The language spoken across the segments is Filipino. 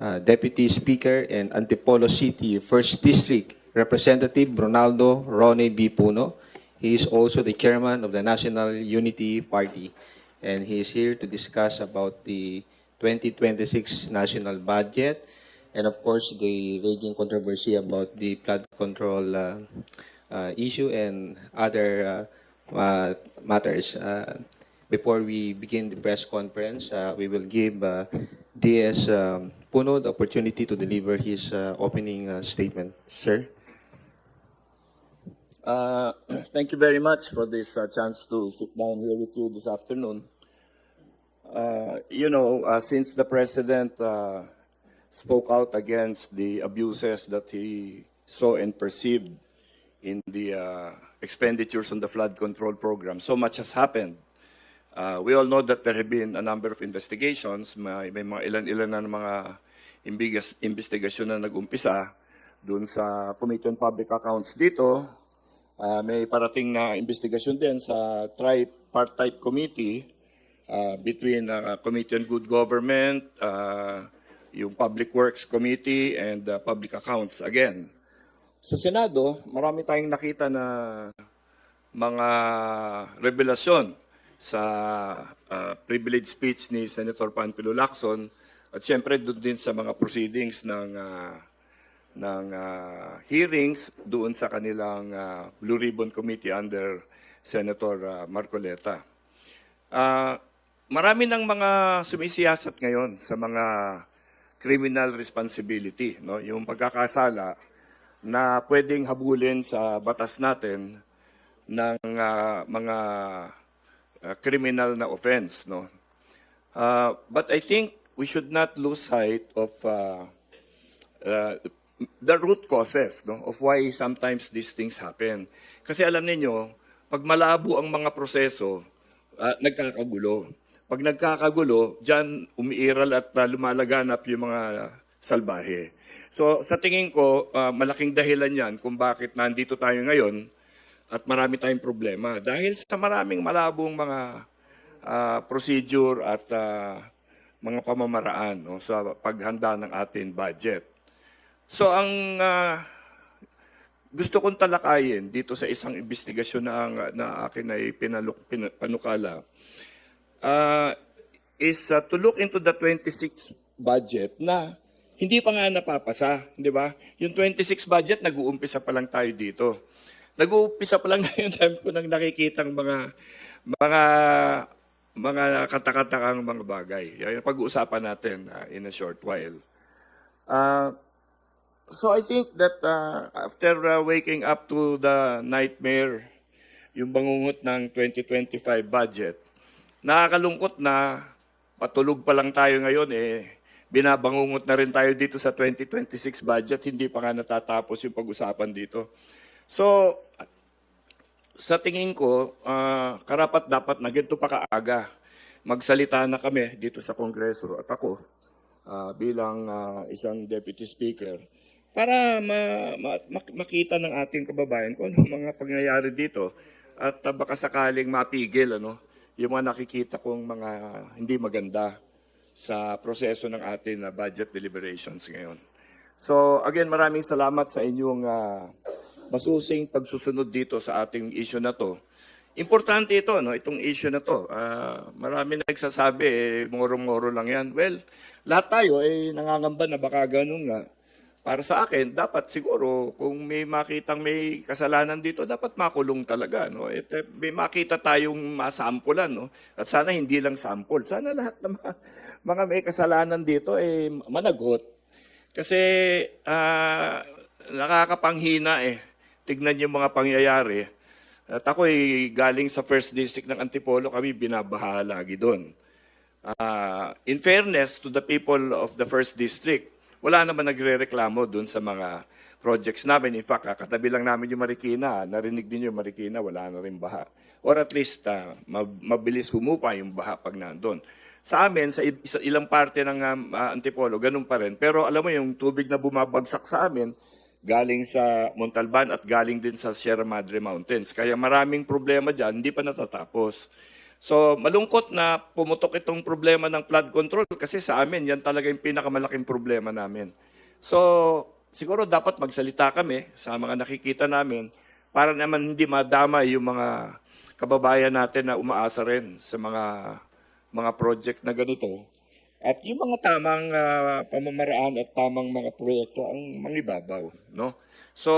uh, Deputy Speaker and Antipolo City First District Representative Ronaldo Rone B. Puno. He is also the chairman of the National Unity Party, and he is here to discuss about the 2026 national budget, and of course the raging controversy about the flood control uh, uh, issue and other uh, uh, matters. Uh, before we begin the press conference, uh, we will give uh, DS um, Puno the opportunity to deliver his uh, opening uh, statement. Sir? Uh, Thank you very much for this uh, chance to sit down here with you this afternoon. Uh, You know, uh, since the President uh, spoke out against the abuses that he saw and perceived in the uh, expenditures on the flood control program, so much has happened. Uh, We all know that there have been a number of investigations. May, may mga ilan-ilan na mga imbigas, investigasyon na nag-umpisa doon sa Committee on Public Accounts dito. Uh, may parating na investigasyon din sa tripartite committee uh, between uh, Committee on Good Government, uh, yung Public Works Committee, and uh, Public Accounts again. Sa Senado, marami tayong nakita na mga revelasyon sa uh, privilege speech ni Senator Panfilo Lacson at siyempre doon din sa mga proceedings ng uh, ng uh, hearings doon sa kanilang uh, Blue Ribbon Committee under Senator uh, Marcoleta. Uh, marami ng mga sumisiyasat ngayon sa mga criminal responsibility, no? Yung pagkakasala na pwedeng habulin sa batas natin ng uh, mga uh, criminal na offense, no? Uh, but I think we should not lose sight of uh, uh, the root causes no, of why sometimes these things happen. Kasi alam niyo, pag malabo ang mga proseso, uh, nagkakagulo. Pag nagkakagulo, diyan umiiral at uh, lumalaganap yung mga salbahe. So sa tingin ko, uh, malaking dahilan yan kung bakit nandito tayo ngayon at marami tayong problema. Dahil sa maraming malabong mga uh, procedure at uh, mga pamamaraan no, sa paghanda ng ating budget. So ang ah, gusto kong talakayin dito sa isang investigasyon na, na akin ay pinaluk, pin, panukala ah, is ah, to look into the 26 budget na hindi pa nga napapasa, di ba? Yung 26 budget, nag-uumpisa pa lang tayo dito. Nag-uumpisa pa lang ngayon time ko nang nakikitang mga mga mga katakatakang mga bagay. Yan yung pag-uusapan natin ah, in a short while. Ah, So I think that uh, after uh, waking up to the nightmare, yung bangungot ng 2025 budget, nakakalungkot na patulog pa lang tayo ngayon eh, binabangungot na rin tayo dito sa 2026 budget, hindi pa nga natatapos yung pag-usapan dito. So, sa tingin ko, uh, karapat dapat na ganito pa kaaga. Magsalita na kami dito sa Kongreso at ako uh, bilang uh, isang Deputy Speaker para ma, ma, mak- makita ng ating kababayan kung ano mga pangyayari dito at uh, baka sakaling mapigil ano, yung mga nakikita kong mga hindi maganda sa proseso ng ating uh, budget deliberations ngayon. So again, maraming salamat sa inyong uh, masusing pagsusunod dito sa ating issue na to. Importante ito, no? itong issue na to. Uh, marami na nagsasabi, eh, moro-moro lang yan. Well, lahat tayo ay eh, nangangamba na baka ganun nga. Para sa akin, dapat siguro kung may makitang may kasalanan dito, dapat makulong talaga. No? At, eh, may makita tayong masampulan. No? At sana hindi lang sample. Sana lahat ng mga, mga may kasalanan dito eh, managot. Kasi ah, nakakapanghina eh. Tignan yung mga pangyayari. At ako eh, galing sa first district ng Antipolo, kami binabaha lagi doon. Ah, in fairness to the people of the first district, wala naman nagre-reklamo doon sa mga projects namin. In fact, katabi lang namin yung Marikina. Narinig din yung Marikina, wala na rin baha. Or at least, mab- mabilis humupa yung baha pag nandun. Sa amin, sa ilang parte ng ah, Antipolo, ganun pa rin. Pero alam mo, yung tubig na bumabagsak sa amin, galing sa Montalban at galing din sa Sierra Madre Mountains. Kaya maraming problema dyan, hindi pa natatapos. So malungkot na pumutok itong problema ng flood control kasi sa amin yan talaga yung pinakamalaking problema namin. So siguro dapat magsalita kami sa mga nakikita namin para naman hindi madama yung mga kababayan natin na umaasa rin sa mga mga project na ganito. At yung mga tamang ah, pamamaraan at tamang mga proyekto ang mangibabaw, no? So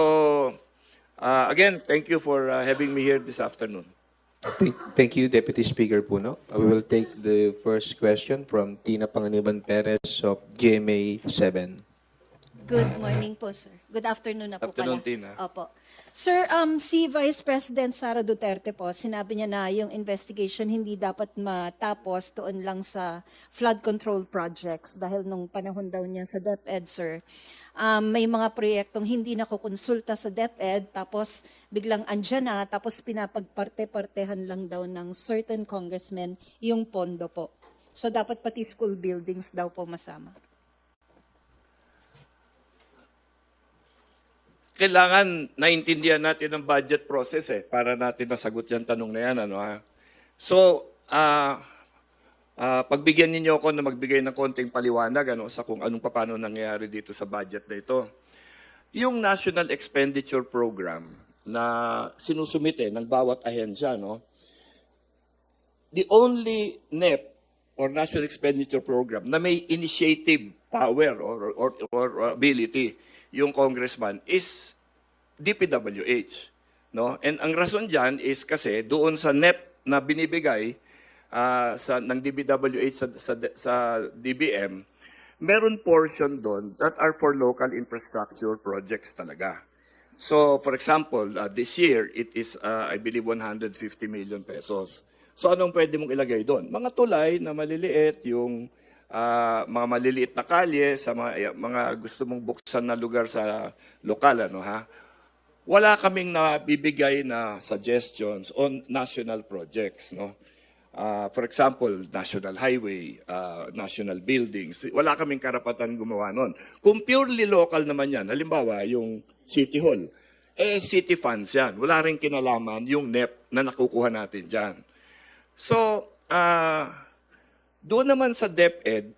ah, again, thank you for ah, having me here this afternoon. Thank, thank you, Deputy Speaker Puno. Uh, We will take the first question from Tina Panganiban Perez of GMA 7. Good morning po, sir. Good afternoon na po Afternoon, pala. Tina. Opo. Sir, um, si Vice President Sara Duterte po, sinabi niya na yung investigation hindi dapat matapos doon lang sa flood control projects dahil nung panahon daw niya sa DepEd, sir, um, may mga proyektong hindi nakukonsulta sa DepEd tapos biglang andyan na tapos pinapagparte-partehan lang daw ng certain congressmen yung pondo po. So dapat pati school buildings daw po masama. Kailangan naintindihan natin ang budget process eh para natin masagot yung tanong na yan ano ha. So, ah ah, pagbigyan ninyo ako na magbigay ng konting paliwanag ano sa kung anong paano nangyayari dito sa budget na ito. Yung National Expenditure Program na sinusumite ng bawat ahensya no. The only NEP or National Expenditure Program na may initiative power or or, or ability yung congressman is DPWH no? And ang rason diyan is kasi doon sa NEP na binibigay ah, sa ng DPWH sa, sa sa DBM meron portion doon that are for local infrastructure projects talaga. So for example uh, this year it is uh, I believe 150 million pesos. So anong pwede mong ilagay doon? Mga tulay na maliliit yung ah, mga maliliit na kalye sa mga, mga gusto mong buksan na lugar sa lokal ano ha? Wala kaming nabibigay na suggestions on national projects no? Ah, for example national highway ah, national buildings. Wala kaming karapatan gumawa nun. Kung purely local naman yan halimbawa yung city hall eh city funds yan. Wala rin kinalaman yung NEP na nakukuha natin diyan so ah doon naman sa DepEd,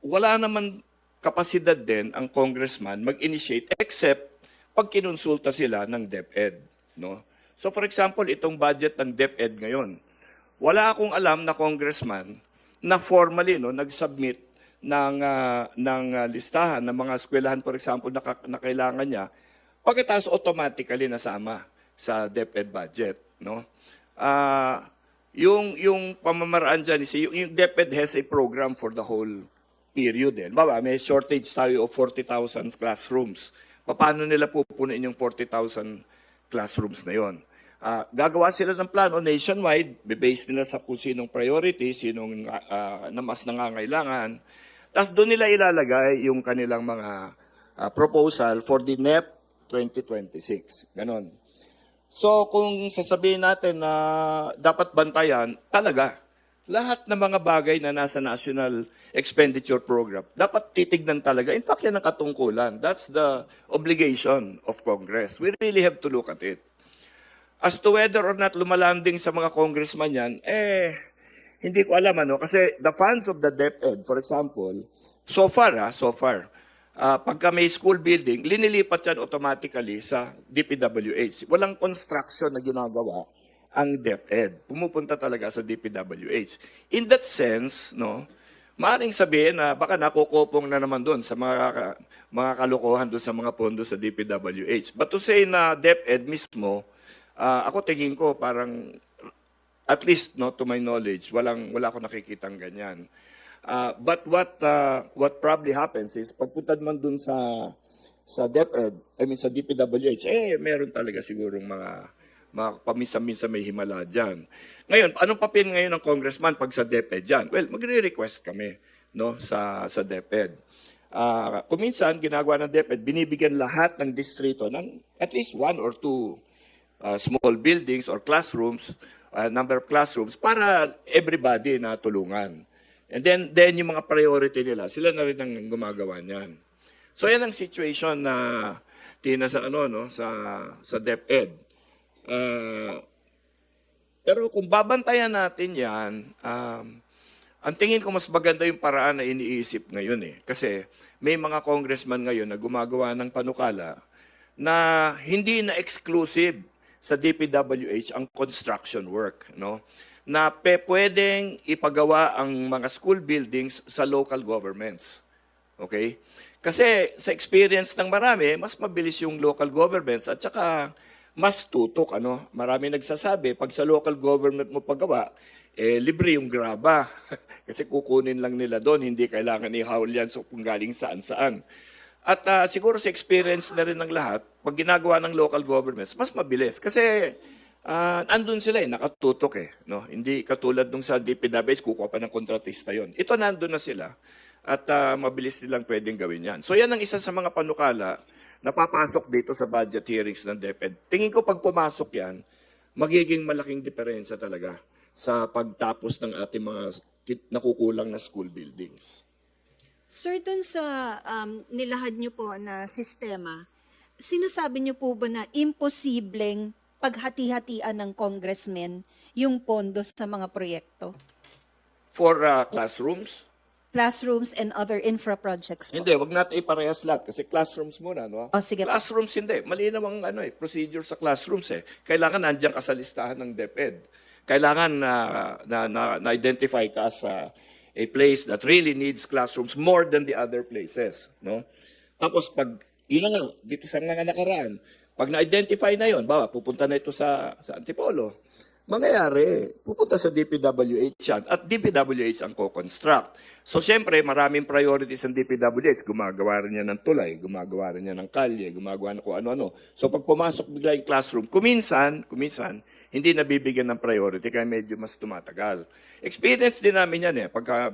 wala naman kapasidad din ang congressman mag-initiate except pag kinonsulta sila ng DepEd. No? So for example, itong budget ng DepEd ngayon, wala akong alam na congressman na formally no, nag-submit ng, ah, ng ah, listahan ng mga eskwelahan, for example, na, na kailangan niya, pagkatapos automatically nasama sa DepEd budget. No? Ah, yung yung pamamaraan dyan is yung, yung DepEd has a program for the whole period din. Baba, may shortage tayo of 40,000 classrooms. Paano nila pupunin yung 40,000 classrooms na yon? Ah, gagawa sila ng plano nationwide, base nila sa kung sinong priority, sinong ah, na mas nangangailangan. Tapos doon nila ilalagay yung kanilang mga ah, proposal for the NEP 2026. Ganon. So kung sasabihin natin na dapat bantayan, talaga, lahat ng mga bagay na nasa National Expenditure Program, dapat titignan talaga. In fact, yan ang katungkulan. That's the obligation of Congress. We really have to look at it. As to whether or not lumalanding sa mga congressman yan, eh, hindi ko alam ano. Kasi the funds of the DepEd, for example, so far ha, so far, ah, pagka may school building, linilipat yan automatically sa DPWH. Walang construction na ginagawa ang DepEd. Pumupunta talaga sa DPWH. In that sense, no, maaring sabihin na baka nakukupong na naman doon sa mga mga kalokohan doon sa mga pondo sa DPWH. But to say na DepEd mismo, ah, ako tingin ko parang at least no to my knowledge walang wala ako nakikitang ganyan Ah, but what ah, what probably happens is pagpunta man dun sa sa DepEd I mean sa DPWH eh meron talaga sigurong mga mga paminsan-minsan may himala diyan ngayon anong papel ngayon ng congressman pag sa DepEd diyan well magre-request kami no sa sa DepEd. Ah, kung minsan ginagawa ng DepEd binibigyan lahat ng distrito ng at least one or two uh, small buildings or classrooms, uh, number of classrooms para everybody na tulungan. And then then yung mga priority nila, sila na rin ang gumagawa niyan. So yan ang situation na tina sa ano no sa sa DepEd. Uh, Pero kung babantayan natin yan, um, ang tingin ko mas maganda yung paraan na iniisip ngayon eh. Kasi may mga congressman ngayon na gumagawa ng panukala na hindi na exclusive sa DPWH ang construction work, no? Na pe, pwedeng ipagawa ang mga school buildings sa local governments. Okay? Kasi sa experience ng marami, mas mabilis yung local governments at saka mas tutok ano. Marami nagsasabi pag sa local government mo pagawa, eh libre yung graba. Kasi kukunin lang nila doon, hindi kailangan i-haul yan so kung galing saan-saan. At ah, siguro sa experience na rin ng lahat, pag ginagawa ng local governments, mas mabilis. Kasi ah, andun sila eh, nakatutok eh. No? Hindi katulad nung sa DPWH, kukuha pa ng kontratista yon. Ito nandun na sila at ah, mabilis nilang pwedeng gawin yan. So yan ang isa sa mga panukala na papasok dito sa budget hearings ng DepEd. Tingin ko pag pumasok yan, magiging malaking diferensya talaga sa pagtapos ng ating mga nakukulang na school buildings. Sir, dun sa um, nilahad niyo po na sistema, sinasabi niyo po ba na imposibleng paghati-hatian ng congressmen yung pondo sa mga proyekto? For ah, classrooms, Classrooms and other infra projects po. Hindi, wag natin iparehas lahat kasi classrooms muna, no? Oh, sige. Classrooms hindi. Malinaw ang ano eh, procedure sa classrooms eh. Kailangan nandiyan ka sa listahan ng DepEd. Kailangan na na, na, na-identify ka sa a place that really needs classrooms more than the other places, no? Tapos pag yun na nga, dito sa mga nakaraan, pag na-identify na yon, bawa pupunta na ito sa sa Antipolo, mangyayari, pupunta sa DPWH yan. At DPWH ang co-construct. So, siyempre, maraming priorities ang DPWH. Gumagawa rin niya ng tulay, gumagawa rin niya ng kalye, gumagawa ng kung ano-ano. So, pag pumasok bigla yung classroom, kuminsan, kuminsan, hindi nabibigyan ng priority, kaya medyo mas tumatagal. Experience din namin yan eh. Pagka,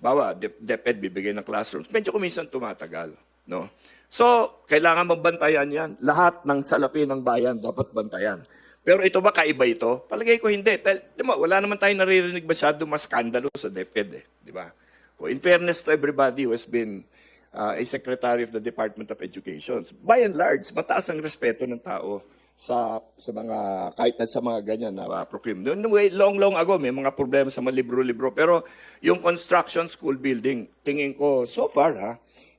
bawa, Dep- DepEd bibigay ng classrooms, medyo kuminsan tumatagal. No? So, kailangan mabantayan yan. Lahat ng salapi ng bayan dapat bantayan. Pero ito ba kaiba ito? Palagay ko hindi. Dahil, di ba, wala naman tayo naririnig masyado mas skandalo sa DepEd eh. Di ba? So, in fairness to everybody who has been uh, a secretary of the Department of Education, by and large, mataas ang respeto ng tao sa sa mga kahit na sa mga ganyan na uh, proclaim. Noon way long long ago may mga problema sa mga libro-libro pero yung construction school building tingin ko so far ha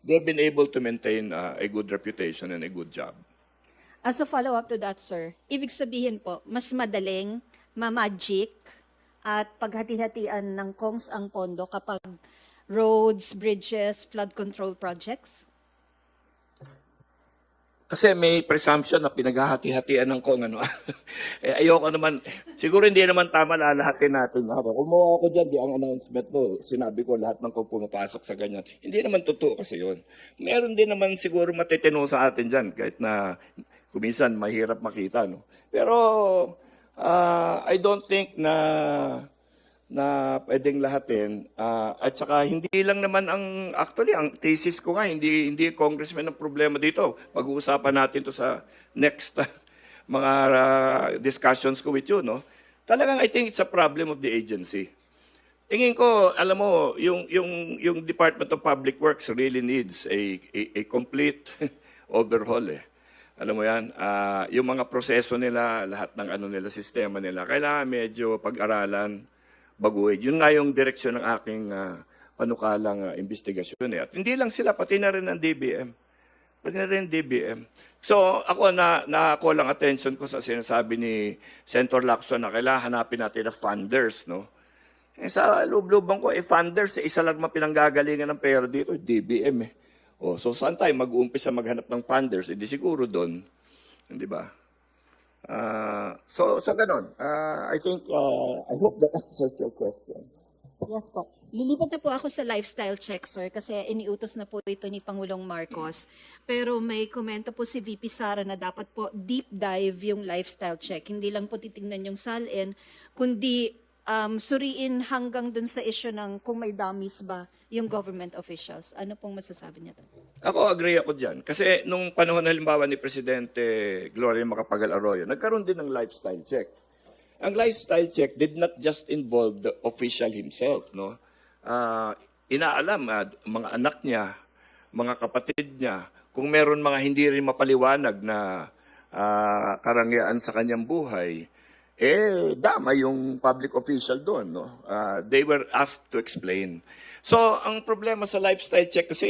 they've been able to maintain uh, a good reputation and a good job. As a follow-up to that, sir, ibig sabihin po, mas madaling ma-magic at paghati-hatian ng kongs ang pondo kapag roads, bridges, flood control projects? Kasi may presumption na pinaghahati-hatian ng kung ano. eh, ayoko naman, siguro hindi naman tama lalahatin natin. Ha? Kumuha ako dyan, di ang announcement mo, sinabi ko lahat ng kung pumapasok sa ganyan. Hindi naman totoo kasi yun. Meron din naman siguro matitino sa atin dyan, kahit na kuminsan mahirap makita. No? Pero ah, I don't think na na pwedeng lahatin. Ah, at saka hindi lang naman ang actually ang thesis ko nga hindi hindi congressman ang problema dito. Pag-uusapan natin to sa next ah, mga ah, discussions ko with you, no. Talagang I think it's a problem of the agency. Tingin ko, alam mo, yung yung yung Department of Public Works really needs a a, a complete overhaul eh. Alam mo yan, ah, yung mga proseso nila, lahat ng ano nila, sistema nila, kailangan medyo pag-aralan, baguhin. Yun nga yung direksyon ng aking ah, panukalang ah, investigasyon. Eh. At hindi lang sila, pati na rin ang DBM. Pati na rin DBM. So ako na nakakuha lang attention ko sa sinasabi ni Senator Lacson na kailangan hanapin natin na funders, no? Eh, sa loob-looban ko, eh, funders, eh, isa lang mapinanggagalingan ng pera dito, DBM eh. Oh, so saan tayo mag-uumpisa maghanap ng funders? Eh, di siguro doon. Di ba? Ah, so, sa ganon, ah, I think, ah, I hope that answers your question. Yes po. Lilipat na po ako sa lifestyle check, sir, kasi iniutos na po ito ni Pangulong Marcos. Pero may komento po si VP Sara na dapat po deep dive yung lifestyle check. Hindi lang po titingnan yung salin, kundi um, suriin hanggang dun sa issue ng kung may dummies ba yung government officials. Ano pong masasabi niya doon? Ako, agree ako dyan. Kasi nung panahon halimbawa ni Presidente Gloria Macapagal Arroyo, nagkaroon din ng lifestyle check. Ang lifestyle check did not just involve the official himself, no? Ah, inaalam ah, mga anak niya, mga kapatid niya, kung meron mga hindi rin mapaliwanag na ah, karangyaan sa kanyang buhay, eh, dama yung public official doon. No? Ah, they were asked to explain. So, ang problema sa lifestyle check kasi